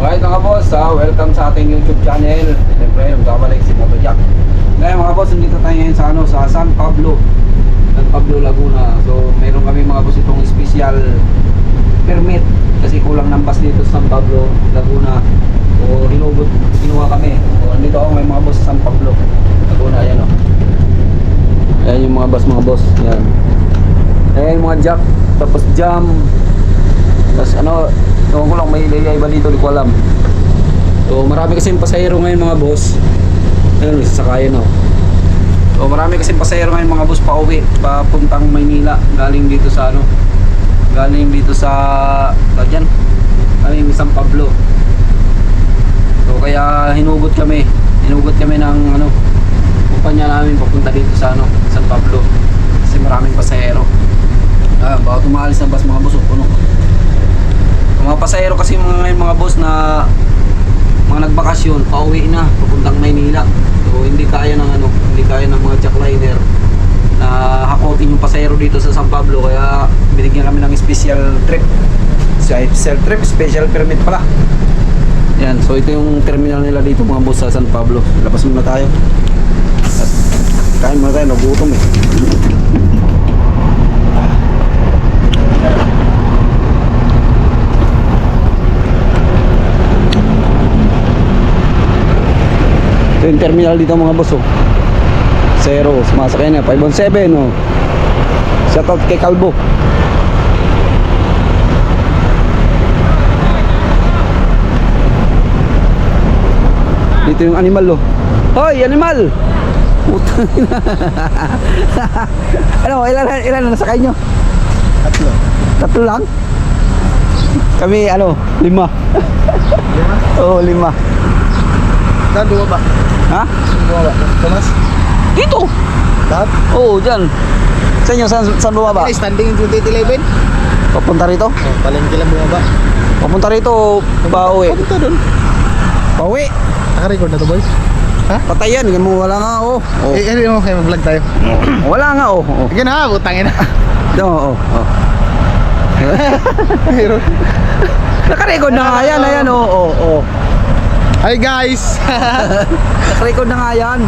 Alright mga boss, ah, welcome sa ating YouTube channel. Siyempre, magkabalik si Moto Jack. Ngayon mga boss, nandito tayo ngayon sa, ano, sa San Pablo. San Pablo, Laguna. So, meron kami mga boss itong special permit. Kasi kulang ng bus dito sa San Pablo, Laguna. So, hinugot, kinuha kami. So, nandito ako ngayon mga boss sa San Pablo, Laguna. Ayan o. Ayan yung mga bus mga boss. Ayan. Ayan mga jack. Tapos jam. Tapos ano, ewan ko lang may ilay iba dito, di ko alam. So marami kasing pasahero ngayon mga boss. Ayun, sasakayan ako. So marami kasing pasahero ngayon mga boss pa uwi, papuntang Maynila, galing dito sa ano, galing dito sa, sa dyan, galing San Pablo. So kaya hinugot kami, hinugot kami ng ano, kumpanya namin papunta dito sa ano, San Pablo. Kasi maraming pasahero. Ah, baka tumalis ng bus mga boss, oh, puno. Yung mga pasahero kasi mga mga boss na mga nagbakasyon, pauwi na, papuntang Maynila. So hindi kaya ng ano, hindi kaya ng mga jackliner na hakotin yung pasahero dito sa San Pablo kaya binigyan kami ng special trip. Special trip, special permit pala. Yan, so ito yung terminal nila dito mga boss sa San Pablo. Labas muna tayo. At kain muna tayo, nagutom eh. Yung terminal dito mga boss oh. Zero, sumasakay na 517 oh. Shoutout kay Kalbo. Dito yung animal oh. Hoy, animal! Putang ina. ano, ilan ilan na nasakay nyo? Tatlo. Tatlo lang? Kami ano, lima. Lima? Oo, lima. Saan dua ba? Ha? Dua ba? Thomas? Dito. Lahat? Oo, dyan. Sa inyo, saan, saan bumaba? Ay, standing in 2011? Papunta rito? Oh, palengke lang bumaba. Papunta rito, pauwi. Papunta doon. Pauwi. Naka-record na to, boy? Ha? Patay yan, ganun mo, wala nga, oh. oh. Eh, ano mo, mag-vlog tayo. Wala nga, oh. oh. Sige na, butangin na. Oo, oh, oh. Nakarecord na nga yan, ayan, oh, oh, oh. Hi guys! Nakarecord na nga yan.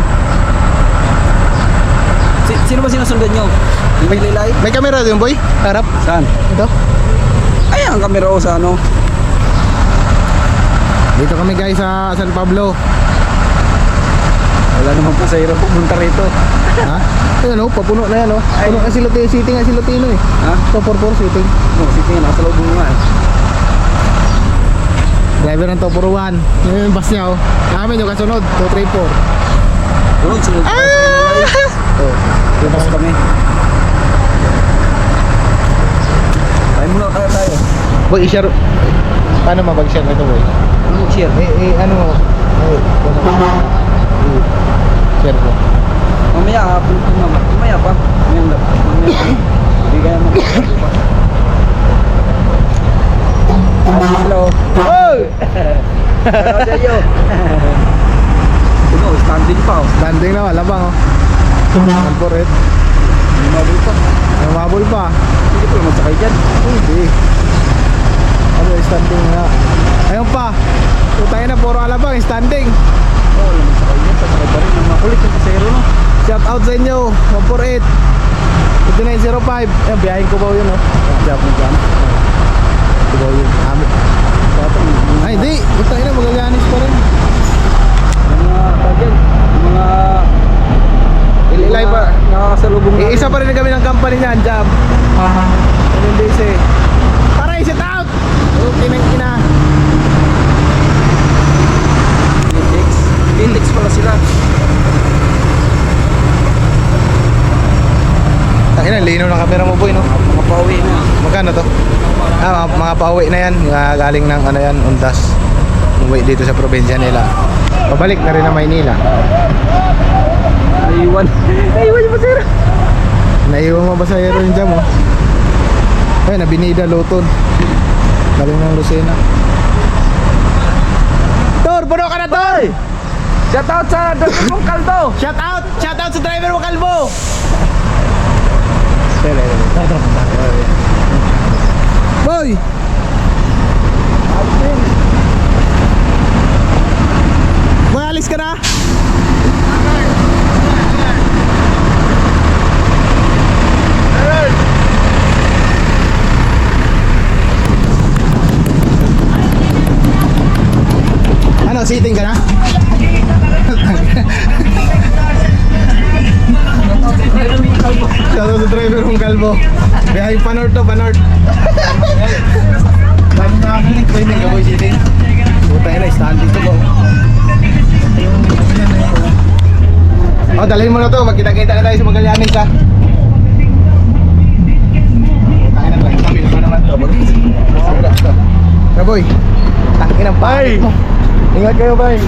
Si, sino ba sinusundan nyo? Yung may lilay? May camera doon, boy? Harap. Saan? Ito. Ayan, ang kamera ko sa ano. Dito kami guys sa San Pablo. Wala naman po sa hirap pumunta rito. ha? Ayun oh, papuno na yan oh. Puno na si Lutino, sitting nga si Lutino eh. Ha? Ito, 4-4 sitting. Oh, sige nga, nasa loob mo nga eh. Driver ng Topor 1. Yun yung bus niya oh. Namin yung kasunod, 234. Sunod, sunod. Ah! Oh, labas kami. Tayo muna kaya tayo. Boy, i-share. Paano mabag-share nito boy? Ano share? Eh, eh, ano? Ay, ano? Eh, Share ko. Mamaya, hapon ko mama. Mamaya pa. Mamaya, mamaya pa. Hindi kaya. Hello. Hello sa iyo. Ano, standing pa oh. Landing na, wala bang oh. Corporate. Lumabol pa. Namabol pa. Hindi ko naman sakay dyan. Hindi. Ano, standing na. Ayun pa. Tayo na, puro alabang, standing. Oo, oh, naman sakay dyan. Sakay pa rin. Ang makulit yung kasero no. Shout out sa inyo, 148. 5905. Ayun, biyahin ko ba yun oh. Job mo dyan. Ko ba yun? Ami. Ay, hindi. Ito na, magaganis pa rin. Mga, tawag yan, yung mga Ililay pa. Nakakasalubong Eh, isa pa rin kami ng company niyan, Jam. Ano yung base eh. Tara, shout out! Okay, nang ina. Phoenix. Phoenix pala sila. Tangina, lino ng camera mo boy, no? Mga pauwi na. Magkano to? Ah, mga, mga pauwi na yan. Mga galing ng ano yan, undas. Umuwi dito sa probinsya nila. Pabalik na rin na Maynila. Naiwan. Naiwan yung masira. Naiwan mo ba sa aero yung jam, oh? Ay, nabinida Luton. Galing ng Lucena. Tor, puno ka na, Tor! Shout out sa Dr. Kong Kaldo. Shout out! Shout out sa driver mo, Kalbo! Tara, tara, tara, tara. Boy! Boy, alis ka na? Ano, sitting ka na? Shoutout sa driver kong kalbo. Biyahe pa north to, pa north. Dami na ako nang pwede ka boy sitting. Puta na, stand dito ko. Oh, dalhin mo na to. Magkita-kita na tayo sa Magallanes ha. Tayo na tayo. Kami naman to. Kaboy, tangin ang pangit mo. Ingat kayo, bay.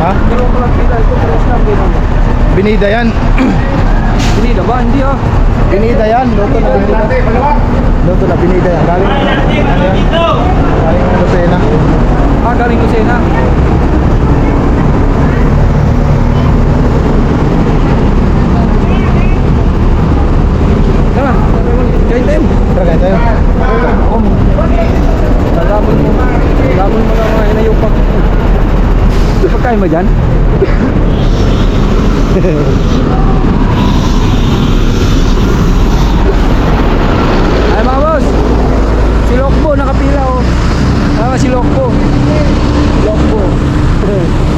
Ha? Pero ko lang kita, ito press lang din. Binida yan. Hindi na ba? Hindi ah. Binida yan. Luto na binida. Luto na binida yan. Galing ano? Galing ng Lucena. Ah, galing ko sena. Tara, kain tayo. Tara kayo tayo. Om. Lalaban mo. Lalaban mo lang mga inayupak. Pagkain mo dyan? Ay mga boss. Si Lokbo nakapila oh ah, Tama si Lokbo Lokbo